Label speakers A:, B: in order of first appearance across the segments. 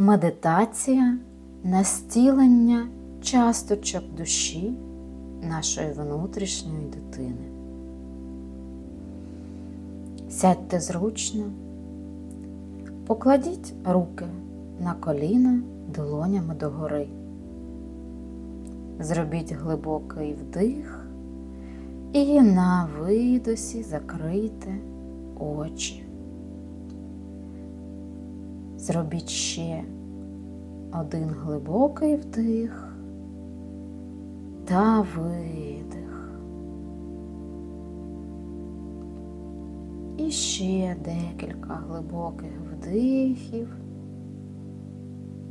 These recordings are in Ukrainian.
A: Медитація на стілення часточок душі нашої внутрішньої дитини. Сядьте зручно, покладіть руки на коліна долонями догори. Зробіть глибокий вдих і на видосі закрийте очі. Зробіть ще один глибокий вдих та видих. І ще декілька глибоких вдихів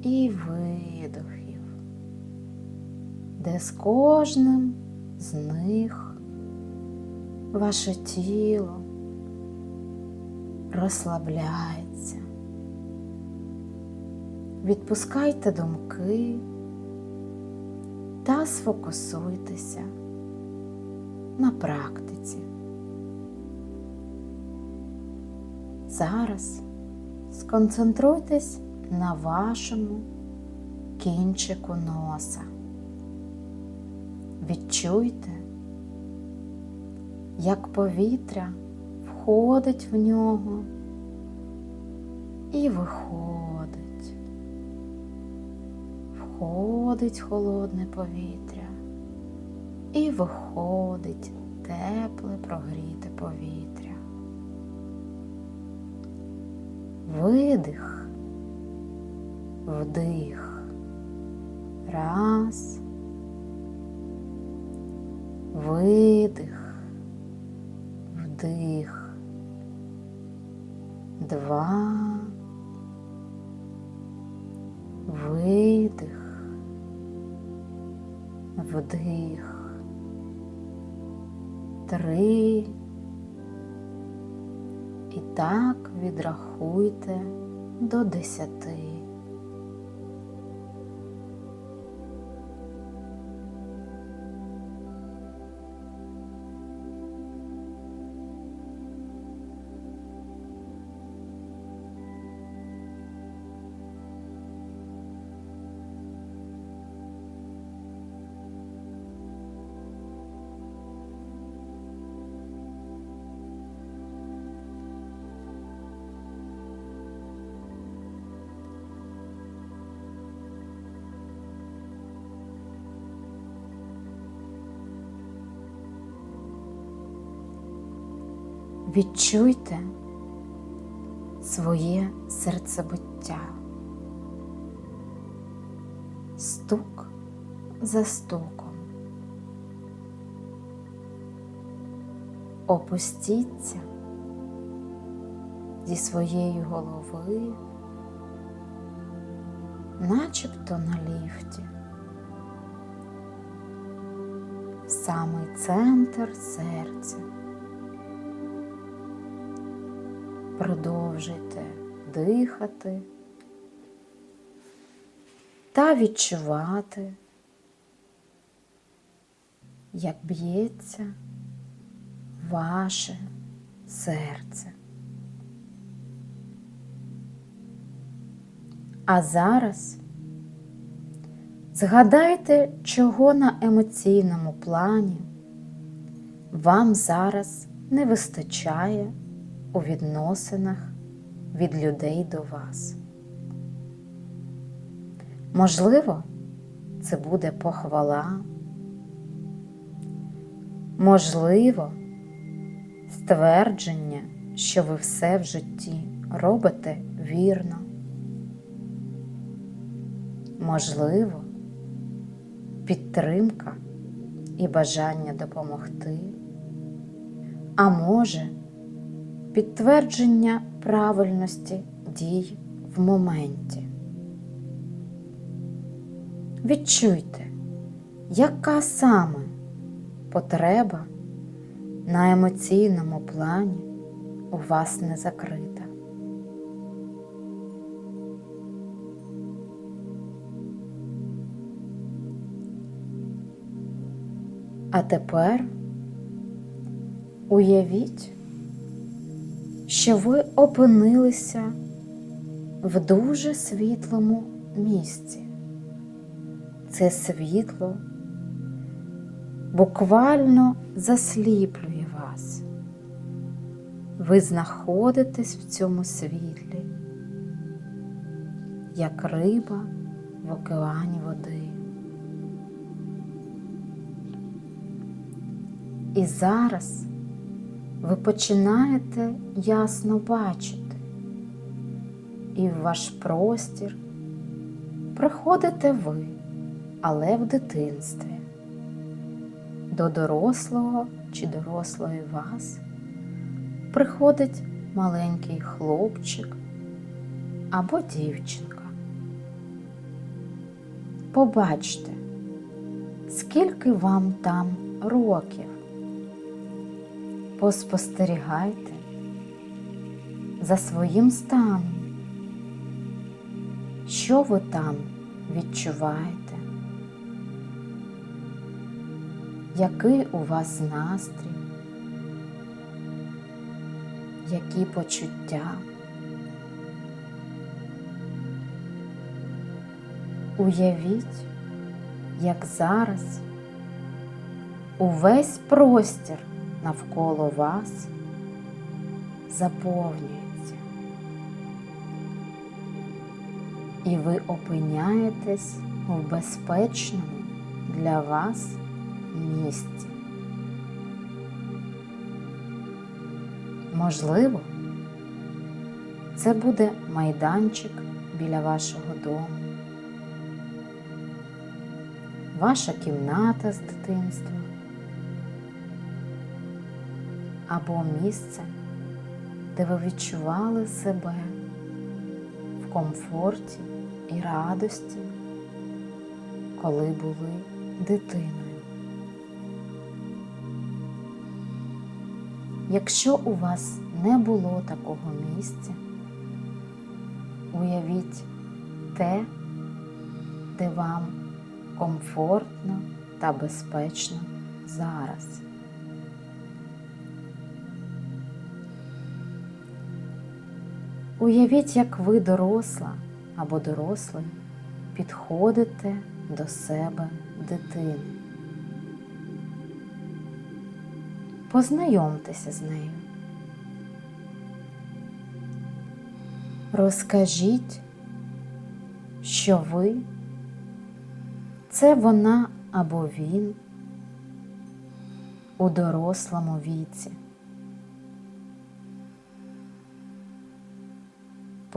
A: і видохів, де з кожним з них ваше тіло розслабляється. Відпускайте думки та сфокусуйтеся на практиці. Зараз сконцентруйтесь на вашому кінчику носа. Відчуйте, як повітря входить в нього і виходить. Входить холодне повітря і виходить тепле прогріте повітря. Видих, вдих. Раз. Видих, вдих. Два. Вдих. Три. І так відрахуйте до десяти. Відчуйте своє серцебиття, стук за стуком. Опустіться зі своєї голови, начебто на ліфті, в самий центр серця. Продовжуйте дихати та відчувати, як б'ється ваше серце. А зараз згадайте, чого на емоційному плані вам зараз не вистачає у відносинах від людей до вас. Можливо, це буде похвала, можливо, ствердження, що ви все в житті робите вірно. Можливо, підтримка і бажання допомогти, а може, підтвердження правильності дій в моменті. Відчуйте, яка саме потреба на емоційному плані у вас не закрита. А тепер уявіть, що ви опинилися в дуже світлому місці. Це світло буквально засліплює вас. Ви знаходитесь в цьому світлі, як риба в океані води. І зараз ви починаєте ясно бачити, і в ваш простір приходите ви, але в дитинстві. До дорослого чи дорослої вас приходить маленький хлопчик або дівчинка. Побачте, скільки вам там років. Поспостерігайте за своїм станом, що ви там відчуваєте, який у вас настрій, які почуття. Уявіть, як зараз увесь простір навколо вас заповнюється, і ви опиняєтесь в безпечному для вас місці. Можливо, це буде майданчик біля вашого дому, ваша кімната з дитинства або місце, де ви відчували себе в комфорті і радості, коли були дитиною. Якщо у вас не було такого місця, уявіть те, де вам комфортно та безпечно зараз. Уявіть, як ви доросла або дорослий підходите до себе дитини. Познайомтеся з нею. Розкажіть, що ви це вона або він у дорослому віці.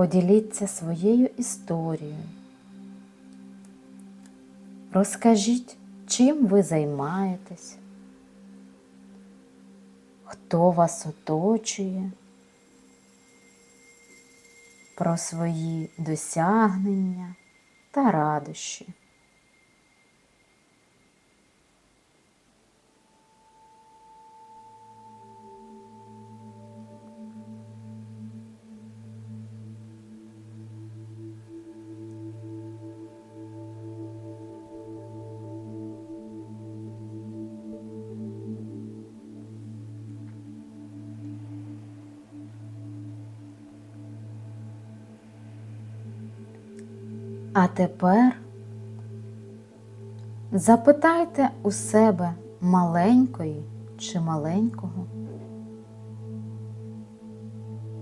A: Поділіться своєю історією. Розкажіть, чим ви займаєтесь, хто вас оточує, про свої досягнення та радощі. А тепер запитайте у себе маленької чи маленького,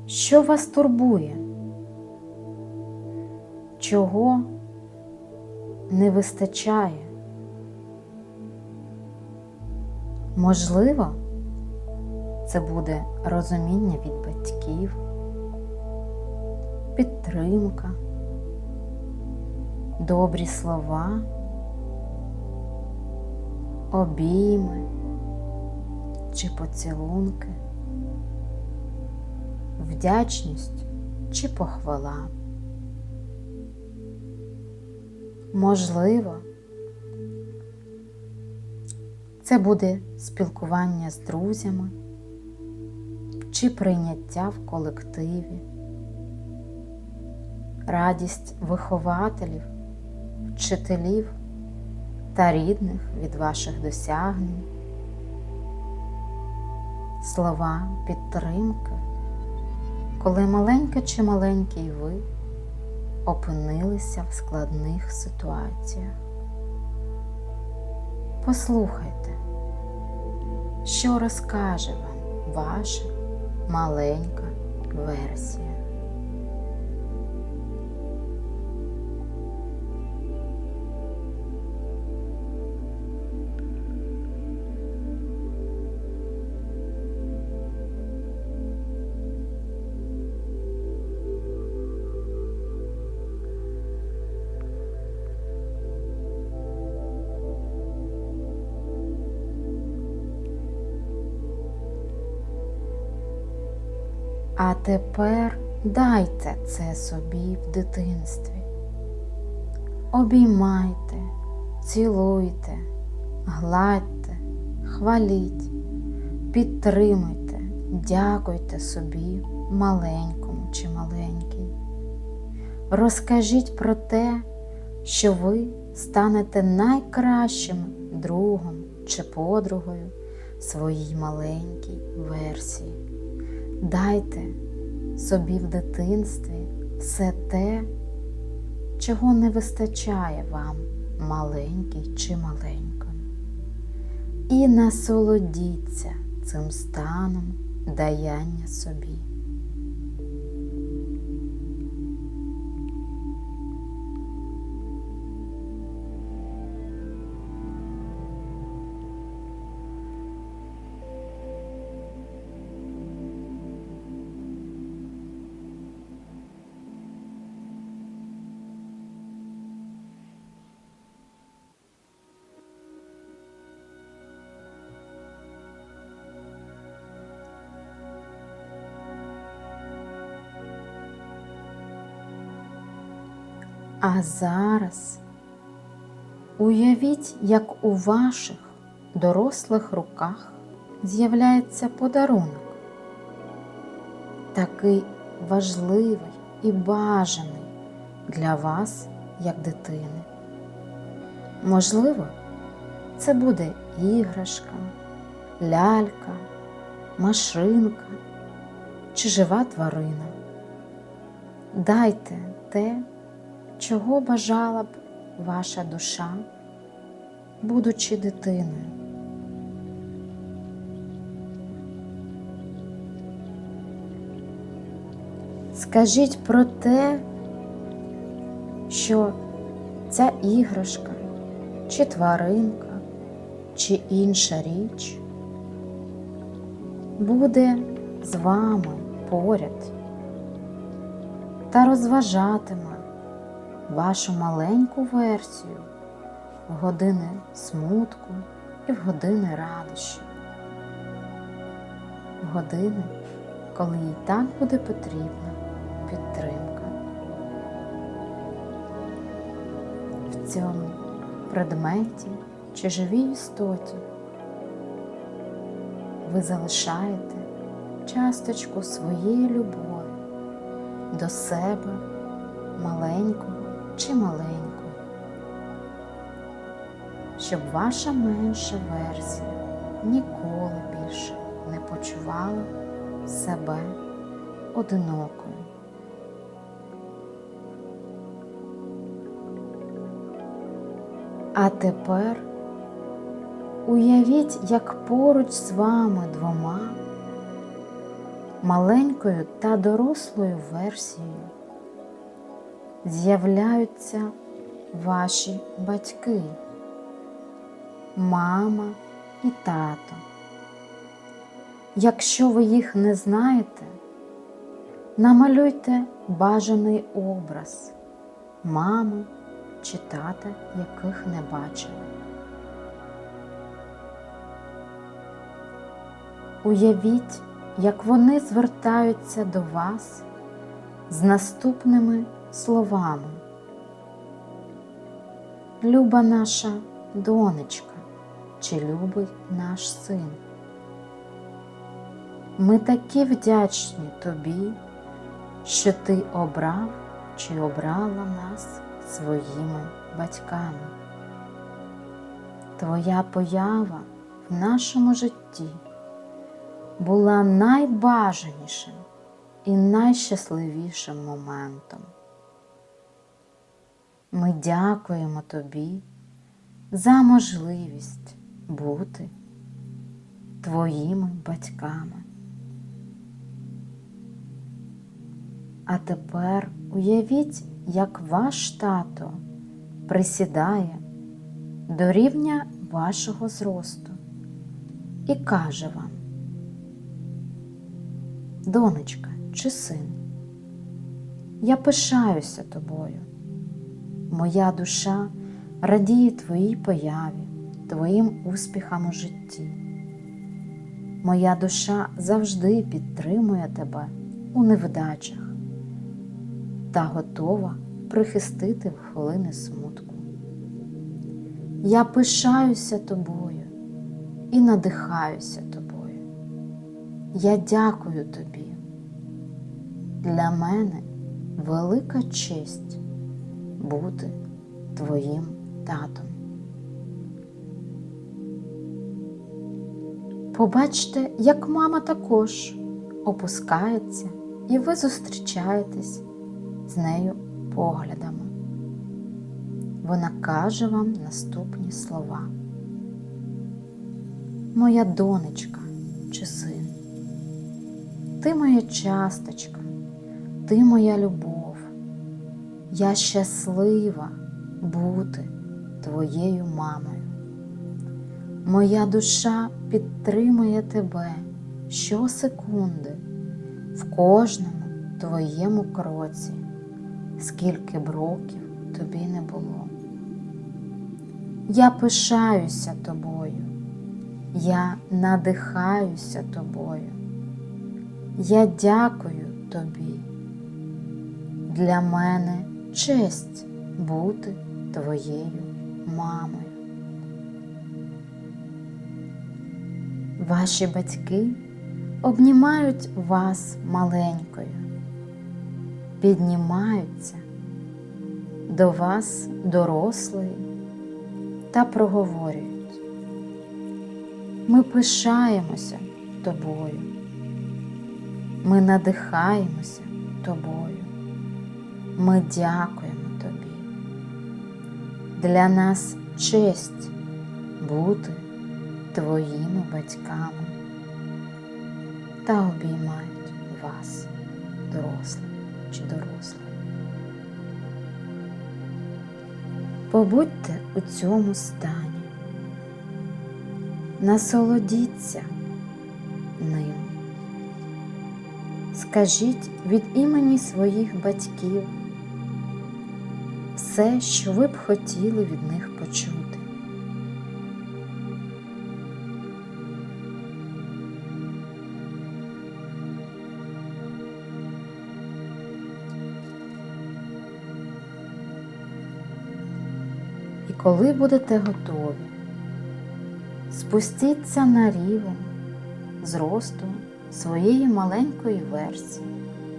A: що вас турбує, чого не вистачає. Можливо, це буде розуміння від батьків, підтримка добрі слова, обійми чи поцілунки, вдячність чи похвала. Можливо, це буде спілкування з друзями чи прийняття в колективі, радість вихователів вчителів та рідних від ваших досягнень, слова підтримки, коли маленька чи маленький ви опинилися в складних ситуаціях. Послухайте, що розкаже вам ваша маленька версія. А тепер дайте це собі в дитинстві. Обіймайте, цілуйте, гладьте, хваліть, підтримуйте, дякуйте собі, маленькому чи маленькій. Розкажіть про те, що ви станете найкращим другом чи подругою своїй маленькій версії. Дайте собі в дитинстві все те, чого не вистачає вам маленький чи маленькому. І насолодіться цим станом даяння собі. А зараз уявіть, як у ваших дорослих руках з'являється подарунок, такий важливий і бажаний для вас, як дитини. Можливо, це буде іграшка, лялька, машинка чи жива тварина. Дайте те, чого бажала б ваша душа, будучи дитиною. Скажіть про те, що ця іграшка, чи тваринка, чи інша річ буде з вами поряд та розважатиме вашу маленьку версію в години смутку і в години радощі, в години, коли їй так буде потрібна підтримка. В цьому предметі чи живій істоті ви залишаєте часточку своєї любові до себе маленького чи маленькою, щоб ваша менша версія ніколи більше не почувала себе одинокою. А тепер уявіть, як поруч з вами двома маленькою та дорослою версією з'являються ваші батьки, мама і тато. Якщо ви їх не знаєте, намалюйте бажаний образ мами чи тата, яких не бачили. Уявіть, як вони звертаються до вас з наступними словами. Люба наша донечка чи любий наш син. Ми такі вдячні тобі, що ти обрав чи обрала нас своїми батьками. Твоя поява в нашому житті була найбажанішим і найщасливішим моментом. Ми дякуємо тобі за можливість бути твоїми батьками. А тепер уявіть, як ваш тато присідає до рівня вашого зросту і каже вам, донечка чи син, я пишаюся тобою. Моя душа радіє твоїй появі, твоїм успіхам у житті. Моя душа завжди підтримує тебе у невдачах та готова прихистити в хвилини смутку. Я пишаюся тобою і надихаюся тобою. Я дякую тобі. Для мене велика честь бути твоїм татом. Побачте, як мама також опускається, і ви зустрічаєтесь з нею поглядами. Вона каже вам наступні слова. Моя донечка чи син, ти моя часточка, ти моя любов. Я щаслива бути твоєю мамою. Моя душа підтримує тебе щосекунди в кожному твоєму кроці, скільки б років тобі не було. Я пишаюся тобою, я надихаюся тобою. Я дякую тобі. Для мене честь бути твоєю мамою. Ваші батьки обнімають вас маленькою, піднімаються до вас дорослої та проговорюють. Ми пишаємося тобою, ми надихаємося тобою, ми дякуємо тобі. Для нас честь бути твоїми батьками та обіймають вас, дорослих чи дорослих. Побудьте у цьому стані, насолодіться ним. Скажіть від імені своїх батьків все, що ви б хотіли від них почути. І коли будете готові, спустіться на рівень зросту своєї маленької версії,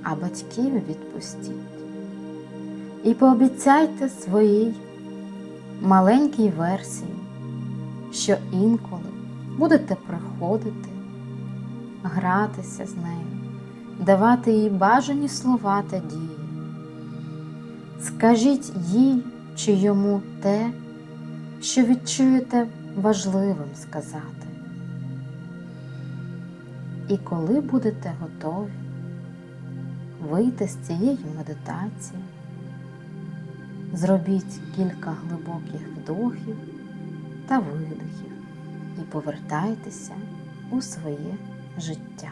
A: а батьків відпустіть. І пообіцяйте своїй маленькій версії, що інколи будете приходити, гратися з нею, давати їй бажані слова та дії. Скажіть їй чи йому те, що відчуєте важливим сказати. І коли будете готові вийти з цієї медитації, зробіть кілька глибоких вдохів та видохів і повертайтеся у своє життя.